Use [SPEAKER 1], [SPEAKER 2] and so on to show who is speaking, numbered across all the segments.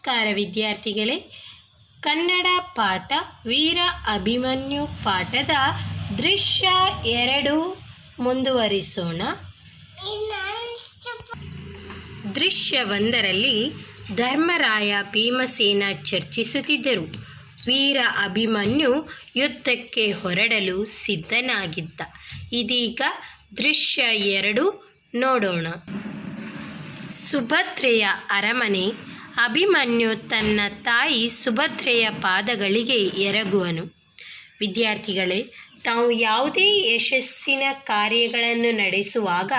[SPEAKER 1] ನಮಸ್ಕಾರ ವಿದ್ಯಾರ್ಥಿಗಳೇ. ಕನ್ನಡ ಪಾಠ, ವೀರ ಅಭಿಮನ್ಯು ಪಾಠದ ದೃಶ್ಯ ಎರಡು ಮುಂದುವರಿಸೋಣ. ದೃಶ್ಯ ಒಂದರಲ್ಲಿ ಧರ್ಮರಾಯ ಭೀಮಸೇನ ಚರ್ಚಿಸುತ್ತಿದ್ದರು. ವೀರ ಅಭಿಮನ್ಯು ಯುದ್ಧಕ್ಕೆ ಹೊರಡಲು ಸಿದ್ಧನಾಗಿದ್ದ. ಇದೀಗ ದೃಶ್ಯ ಎರಡು ನೋಡೋಣ. ಸುಭದ್ರೆಯ ಅರಮನೆ ಅಭಿಮನ್ಯು ತನ್ನ ತಾಯಿ ಸುಭದ್ರೆಯ ಪಾದಗಳಿಗೆ ಎರಗುವನು. ವಿದ್ಯಾರ್ಥಿಗಳೇ, ತಾವು ಯಾವುದೇ ಯಶಸ್ಸಿನ ಕಾರ್ಯಗಳನ್ನು ನಡೆಸುವಾಗ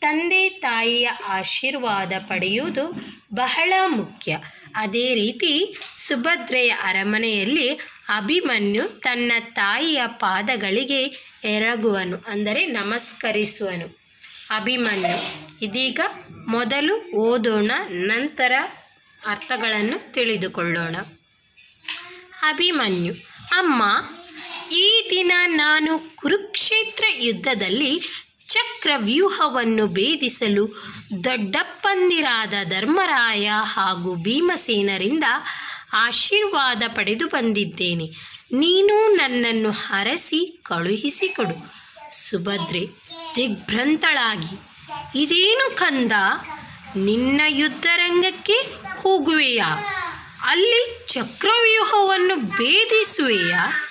[SPEAKER 1] ತಂದೆ ತಾಯಿಯ ಆಶೀರ್ವಾದ ಪಡೆಯುವುದು ಬಹಳ ಮುಖ್ಯ. ಅದೇ ರೀತಿ ಸುಭದ್ರೆಯ ಅರಮನೆಯಲ್ಲಿ ಅಭಿಮನ್ಯು ತನ್ನ ತಾಯಿಯ ಪಾದಗಳಿಗೆ ಎರಗುವನು, ಅಂದರೆ ನಮಸ್ಕರಿಸುವನು. ಅಭಿಮನ್ಯು, ಇದೀಗ ಮೊದಲು ಓದೋಣ, ನಂತರ ಅರ್ಥಗಳನ್ನು ತಿಳಿದುಕೊಳ್ಳೋಣ. ಅಭಿಮನ್ಯು, ಅಮ್ಮ, ಈ ದಿನ ನಾನು ಕುರುಕ್ಷೇತ್ರ ಯುದ್ಧದಲ್ಲಿ ಚಕ್ರವ್ಯೂಹವನ್ನು ಭೇದಿಸಲು ದೊಡ್ಡಪ್ಪಂದಿರಾದ ಧರ್ಮರಾಯ ಹಾಗೂ ಭೀಮಸೇನರಿಂದ ಆಶೀರ್ವಾದ ಪಡೆದು ಬಂದಿದ್ದೇನೆ. ನೀನು ನನ್ನನ್ನು ಹರಸಿ ಕಳುಹಿಸಿಕೊಡು ಸುಭದ್ರೆ ದಿಗ್ಭ್ರಂತಳಾಗಿ, ಇದೇನು ಕಂದ? ನಿನ್ನ ಯುದ್ಧರಂಗಕ್ಕೆ ಹೋಗುವೆಯಾ? ಅಲ್ಲಿ ಚಕ್ರವ್ಯೂಹವನ್ನು ಭೇದಿಸುವೆಯಾ?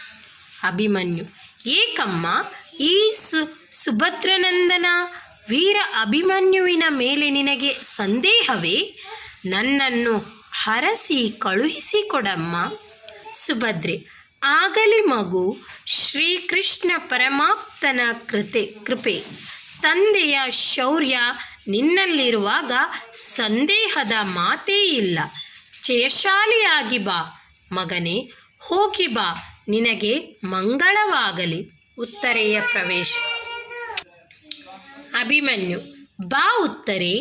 [SPEAKER 1] ಅಭಿಮನ್ಯು, ಏಕಮ್ಮ, ಈ ಸು ಸುಭದ್ರನಂದನ ವೀರ ಅಭಿಮನ್ಯುವಿನ ಮೇಲೆ ನಿನಗೆ ಸಂದೇಹವೇ? ನನ್ನನ್ನು ಹರಸಿ ಕಳುಹಿಸಿಕೊಡಮ್ಮ. ಸುಭದ್ರೆ, ಆಗಲಿ ಮಗು, ಶ್ರೀಕೃಷ್ಣ ಪರಮಾಪ್ತನ ಕೃತೆ ಕೃಪೆ. ತಂದೆಯ ಶೌರ್ಯ ನಿನ್ನಲ್ಲಿರುವಾಗ ಸಂದೇಹದ ಮಾತೇ ಇಲ್ಲ. ಜಯಶಾಲಿಯಾಗಿ ಬಾ ಮಗನೇ, ಹೋಗಿ ಬಾ, ನಿನಗೆ ಮಂಗಳವಾಗಲಿ. ಉತ್ತರೆಯ ಪ್ರವೇಶ. ಅಭಿಮನ್ಯು, ಬಾ ಉತ್ತರೆ,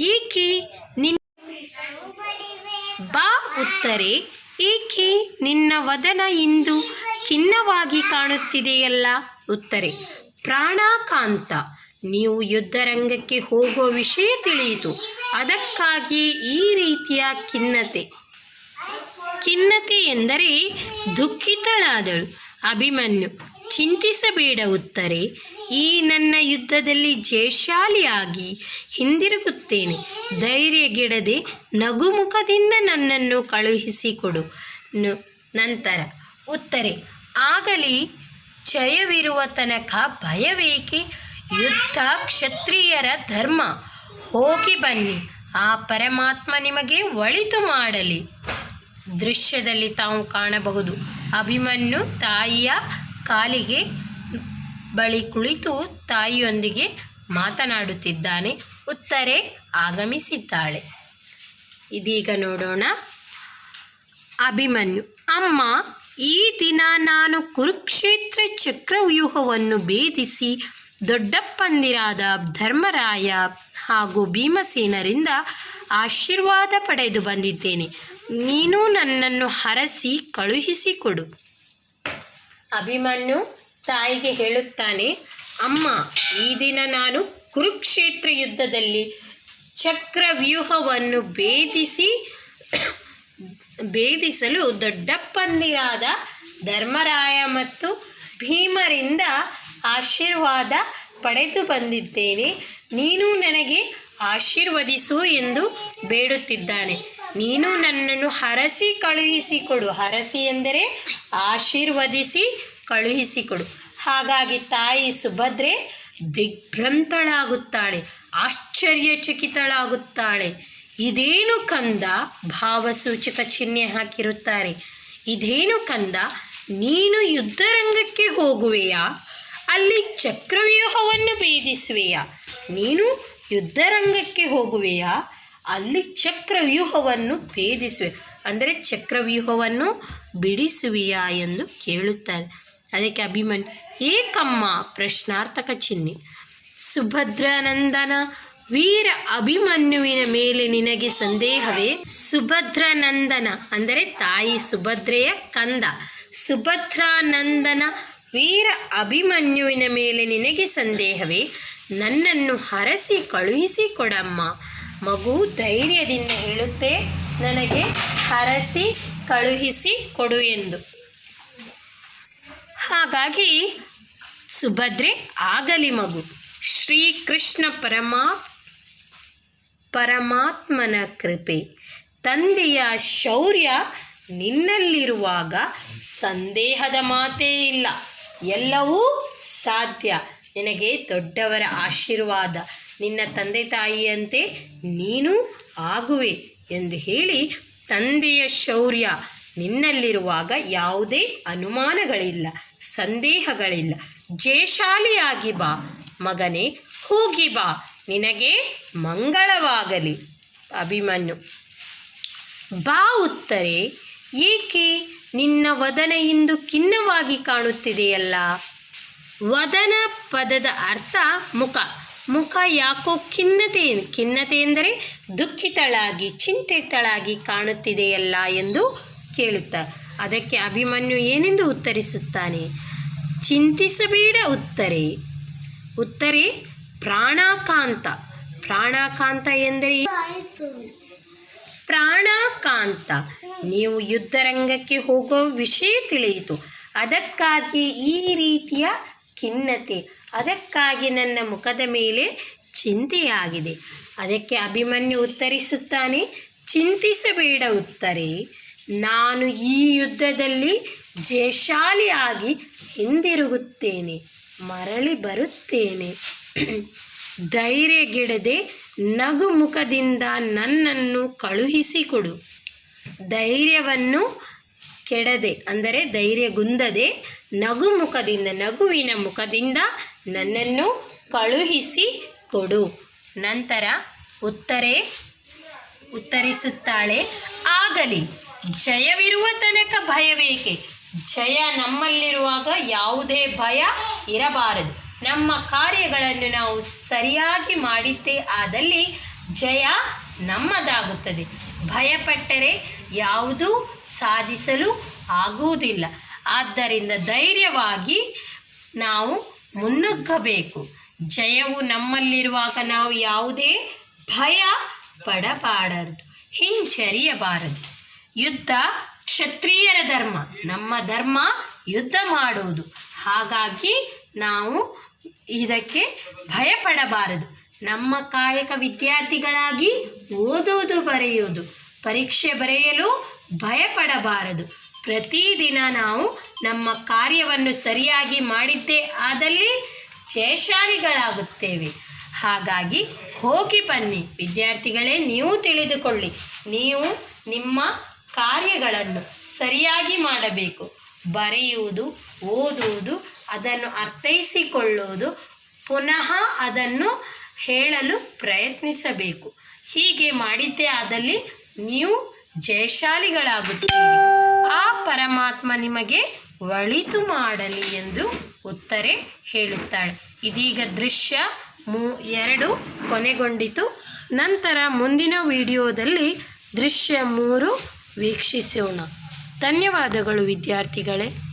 [SPEAKER 1] ಏಕೆ ನಿನ್ನ ಬಾ ಉತ್ತರೆ, ಏಕೆ ನಿನ್ನ ವದನ ಇಂದು ಖಿನ್ನವಾಗಿ ಕಾಣುತ್ತಿದೆಯಲ್ಲ? ಉತ್ತರೆ, ಪ್ರಾಣಾಕಾಂತ. ನೀವು ಯುದ್ಧರಂಗಕ್ಕೆ ಹೋಗುವ ವಿಷಯ ತಿಳಿಯಿತು. ಅದಕ್ಕಾಗಿ ಈ ರೀತಿಯ ಖಿನ್ನತೆ. ಖಿನ್ನತೆ ಎಂದರೆ ದುಃಖಿತಳಾದಳು. ಅಭಿಮನ್ಯು, ಚಿಂತಿಸಬೇಡ ಉತ್ತರೆ. ಈ ನನ್ನ ಯುದ್ಧದಲ್ಲಿ ಜಯಶಾಲಿಯಾಗಿ ಹಿಂದಿರುಗುತ್ತೇನೆ. ಧೈರ್ಯಗೆಡದೆ ನಗುಮುಖದಿಂದ ನನ್ನನ್ನು ಕಳುಹಿಸಿಕೊಡು. ನಂತರ, ಉತ್ತರೆ, ಆಗಲಿ, ಜಯವಿರುವ ತನಕ ಭಯವೇಕೆ? ಯುದ್ಧ ಕ್ಷತ್ರಿಯರ ಧರ್ಮ. ಹೋಗಿ ಬನ್ನಿ, ಆ ಪರಮಾತ್ಮ ನಿಮಗೆ ಒಳಿತು ಮಾಡಲಿ. ದೃಶ್ಯದಲ್ಲಿ ತಾವು ಕಾಣಬಹುದು. ಅಭಿಮನ್ಯು ತಾಯಿಯ ಕಾಲಿಗೆ ಬಳಿ ಕುಳಿತು ತಾಯಿಯೊಂದಿಗೆ ಮಾತನಾಡುತ್ತಿದ್ದಾನೆ. ಉತ್ತರೆ ಆಗಮಿಸಿದ್ದಾಳೆ. ಇದೀಗ ನೋಡೋಣ. ಅಭಿಮನ್ಯು, ಅಮ್ಮ, ಈ ದಿನ ನಾನು ಕುರುಕ್ಷೇತ್ರ ಚಕ್ರವ್ಯೂಹವನ್ನು ಭೇದಿಸಿ ದೊಡ್ಡಪ್ಪಂದಿರಾದ ಧರ್ಮರಾಯ ಹಾಗೂ ಭೀಮಸೇನರಿಂದ ಆಶೀರ್ವಾದ ಪಡೆದು ಬಂದಿದ್ದೇನೆ. ನೀನು ನನ್ನನ್ನು ಹರಸಿ ಕಳುಹಿಸಿಕೊಡು ಅಭಿಮನ್ಯು ತಾಯಿಗೆ ಹೇಳುತ್ತಾನೆ, ಅಮ್ಮ, ಈ ದಿನ ನಾನು ಕುರುಕ್ಷೇತ್ರ ಯುದ್ಧದಲ್ಲಿ ಚಕ್ರವ್ಯೂಹವನ್ನು ಭೇದಿಸಿ, ಭೇದಿಸಲು ದೊಡ್ಡಪ್ಪಂದಿರಾದ ಧರ್ಮರಾಯ ಮತ್ತು ಭೀಮರಿಂದ ಆಶೀರ್ವಾದ ಪಡೆದು ಬಂದಿದ್ದೇನೆ. ನೀನು ನನಗೆ ಆಶೀರ್ವದಿಸು ಎಂದು ಬೇಡುತ್ತಿದ್ದಾನೆ. ನೀನು ನನ್ನನ್ನು ಹರಸಿ ಕಳುಹಿಸಿಕೊಡು. ಹರಸಿ ಎಂದರೆ ಆಶೀರ್ವದಿಸಿ ಕಳುಹಿಸಿಕೊಡು. ಹಾಗಾಗಿ ತಾಯಿ ಸುಭದ್ರೆ ದಿಗ್ಭ್ರಂತಳಾಗುತ್ತಾಳೆ, ಆಶ್ಚರ್ಯಚಕಿತಳಾಗುತ್ತಾಳೆ. ಇದೇನು ಕಂದ? ಭಾವಸೂಚಕ ಚಿಹ್ನೆ ಹಾಕಿರುತ್ತಾರೆ. ಇದೇನು ಕಂದ? ನೀನು ಯುದ್ಧರಂಗಕ್ಕೆ ಹೋಗುವೆಯಾ? ಅಲ್ಲಿ ಚಕ್ರವ್ಯೂಹವನ್ನು ಭೇದಿಸುವೆಯಾ? ನೀನು ಯುದ್ಧರಂಗಕ್ಕೆ ಹೋಗುವೆಯಾ? ಅಲ್ಲಿ ಚಕ್ರವ್ಯೂಹವನ್ನು ಭೇದಿಸುವೆ. ಅಂದರೆ ಚಕ್ರವ್ಯೂಹವನ್ನು ಬಿಡಿಸುವೆಯಾ ಎಂದು ಕೇಳುತ್ತಾನೆ ಅದಕ್ಕೆ ಅಭಿಮನ್ಯು ಏಕಮ್ಮ ಪ್ರಶ್ನಾರ್ಥಕ ಚಿಹ್ನೆ ಸುಭದ್ರಾನಂದನ ವೀರ ಅಭಿಮನ್ಯುವಿನ ಮೇಲೆ ನಿನಗೆ ಸಂದೇಹವೇ? ಸುಭದ್ರಾನಂದನ, ಅಂದರೆ ತಾಯಿ ಸುಭದ್ರೆಯ ಕಂದ, ಸುಭದ್ರಾನಂದನ ವೀರ ಅಭಿಮನ್ಯುವಿನ ಮೇಲೆ ನಿನಗೆ ಸಂದೇಹವೇ? ನನ್ನನ್ನು ಹರಸಿ ಕಳುಹಿಸಿಕೊಡಮ್ಮ ಮಗು ಧೈರ್ಯದಿಂದ ಹೇಳುತ್ತೆ, ನನಗೆ ಹರಸಿ ಕಳುಹಿಸಿ ಕೊಡು ಎಂದು. ಹಾಗಾಗಿ ಸುಭದ್ರೆ ಆಗಲಿ ಮಗು. ಶ್ರೀಕೃಷ್ಣ ಪರಮಾ, ಪರಮಾತ್ಮನ ಕೃಪೆ. ತಂದೆಯ ಶೌರ್ಯ ನಿನ್ನಲ್ಲಿರುವಾಗ ಸಂದೇಹದ ಮಾತೇ ಇಲ್ಲ. ಎಲ್ಲವೂ ಸಾಧ್ಯ. ನಿನಗೆ ದೊಡ್ಡವರ ಆಶೀರ್ವಾದ. ನಿನ್ನ ತಂದೆ ತಾಯಿಯಂತೆ ನೀನು ಆಗುವೆ ಎಂದು ಹೇಳಿ ತಂದೆಯ ಶೌರ್ಯ. ನಿನ್ನಲ್ಲಿರುವಾಗ ಯಾವುದೇ ಅನುಮಾನಗಳಿಲ್ಲ, ಸಂದೇಹಗಳಿಲ್ಲ. ಜಯಶಾಲಿಯಾಗಿ ಬಾ. ಮಗನೇ, ಹೋಗಿ ಬಾ. ನಿನಗೆ ಮಂಗಳವಾಗಲಿ. ಅಭಿಮನ್ಯು. ಬಾ ಉತ್ತರೆ, ಏಕೆ? ನಿನ್ನ ವದನ ಇಂದು ಖಿನ್ನವಾಗಿ ಕಾಣುತ್ತಿದೆಯಲ್ಲ? ವದನ ಪದದ ಅರ್ಥ ಮುಖ. ಮುಖ ಯಾಕೋ ಖಿನ್ನತೆ ಖಿನ್ನತೆ ಎಂದರೆ ದುಃಖಿತಳಾಗಿ ಚಿಂತಿತಳಾಗಿ ಕಾಣುತ್ತಿದೆಯಲ್ಲ ಎಂದು ಕೇಳುತ್ತಾ. ಅದಕ್ಕೆ ಅಭಿಮನ್ಯು ಏನೆಂದು ಉತ್ತರಿಸುತ್ತಾನೆ? ಚಿಂತಿಸಬೇಡ ಉತ್ತರೆ. ಉತ್ತರೆ ಪ್ರಾಣಾಕಾಂತ. ಪ್ರಾಣಾಕಾಂತ ಎಂದರೆ ಪ್ರಾಣಾಕಾಂತ. ನೀವು ಯುದ್ಧರಂಗಕ್ಕೆ ಹೋಗೋ ವಿಷಯ ತಿಳಿಯಿತು. ಅದಕ್ಕಾಗಿ ಈ ರೀತಿಯ ಖಿನ್ನತೆ, ಅದಕ್ಕಾಗಿ ನನ್ನ ಮುಖದ ಮೇಲೆ ಚಿಂತೆಯಾಗಿದೆ. ಅದಕ್ಕೆ ಅಭಿಮನ್ಯು ಉತ್ತರಿಸುತ್ತಾನೆ, ಚಿಂತಿಸಬೇಡ ಉತ್ತರೆ, ನಾನು ಈ ಯುದ್ಧದಲ್ಲಿ ಜಯಶಾಲಿಯಾಗಿ ಹಿಂದಿರುಗುತ್ತೇನೆ, ಮರಳಿ ಬರುತ್ತೇನೆ. ಧೈರ್ಯಗೆಡದೆ ನಗು ಮುಖದಿಂದ ನನ್ನನ್ನು ಕಳುಹಿಸಿಕೊಡು. ಧೈರ್ಯವನ್ನು ಕೆಡದೆ, ಅಂದರೆ ಧೈರ್ಯಗುಂದದೆ ನಗು ಮುಖದಿಂದ, ನಗುವಿನ ಮುಖದಿಂದ ನನ್ನನ್ನು ಕಳುಹಿಸಿ ಕೊಡು. ನಂತರ ಉತ್ತರೆ, ಉತ್ತರಿಸುತ್ತಾಳೆ, ಆಗಲಿ, ಜಯವಿರುವ ತನಕ ಭಯವೇಕೆ? ಜಯ ನಮ್ಮಲ್ಲಿರುವಾಗ ಯಾವುದೇ ಭಯ ಇರಬಾರದು. ನಮ್ಮ ಕಾರ್ಯಗಳನ್ನು ನಾವು ಸರಿಯಾಗಿ ಮಾಡಿದ್ದೇ ಆದಲ್ಲಿ ಜಯ ನಮ್ಮದಾಗುತ್ತದೆ. ಭಯಪಟ್ಟರೆ ಯಾವುದೂ ಸಾಧಿಸಲು ಆಗುವುದಿಲ್ಲ. ಆದ್ದರಿಂದ ಧೈರ್ಯವಾಗಿ ನಾವು ಮುನ್ನುಗ್ಗಬೇಕು. ಜಯವು ನಮ್ಮಲ್ಲಿರುವಾಗ ನಾವು ಯಾವುದೇ ಭಯ ಪಡಬಾರದು. ಹಿಂಜರಿಯಬಾರದು. ಯುದ್ಧ ಕ್ಷತ್ರಿಯರ ಧರ್ಮ. ನಮ್ಮ ಧರ್ಮ ಯುದ್ಧ ಮಾಡುವುದು. ಹಾಗಾಗಿ ನಾವು ಇದಕ್ಕೆ ಭಯಪಡಬಾರದು. ನಮ್ಮ ಕಾಯಕ ವಿದ್ಯಾರ್ಥಿಗಳಾಗಿ ಓದುವುದು ಬರೆಯುವುದು. ಪರೀಕ್ಷೆ ಬರೆಯಲು ಭಯಪಡಬಾರದು. ಪ್ರತಿದಿನ ನಾವು ನಮ್ಮ ಕಾರ್ಯವನ್ನು ಸರಿಯಾಗಿ ಮಾಡಿದ್ದೇ ಆದಲ್ಲಿ ಜಯಶಾಲಿಗಳಾಗುತ್ತೇವೆ. ಹಾಗಾಗಿ ಹೋಗಿ ಬನ್ನಿ. ವಿದ್ಯಾರ್ಥಿಗಳೇ, ನೀವು ತಿಳಿದುಕೊಳ್ಳಿ. ನೀವು ನಿಮ್ಮ ಕಾರ್ಯಗಳನ್ನು ಸರಿಯಾಗಿ ಮಾಡಬೇಕು. ಬರೆಯುವುದು, ಓದುವುದು, ಅದನ್ನು ಅರ್ಥೈಸಿಕೊಳ್ಳುವುದು, ಪುನಃ ಅದನ್ನು ಹೇಳಲು ಪ್ರಯತ್ನಿಸಬೇಕು. ಹೀಗೆ ಮಾಡಿದ್ದೇ ಆದಲ್ಲಿ ನೀವು ಜಯಶಾಲಿಗಳಾಗುತ್ತೀರಿ. ಆ ಪರಮಾತ್ಮ ನಿಮಗೆ ಒಳಿತು ಮಾಡಲಿ ಎಂದು ಉತ್ತರೆ ಹೇಳುತ್ತಾಳೆ. ಇದೀಗ ದೃಶ್ಯ ಮೂ ಎರಡು ಕೊನೆಗೊಂಡಿತು. ನಂತರ ಮುಂದಿನ ವಿಡಿಯೋದಲ್ಲಿ ದೃಶ್ಯ ಮೂರು ವೀಕ್ಷಿಸೋಣ. ಧನ್ಯವಾದಗಳು ವಿದ್ಯಾರ್ಥಿಗಳೇ.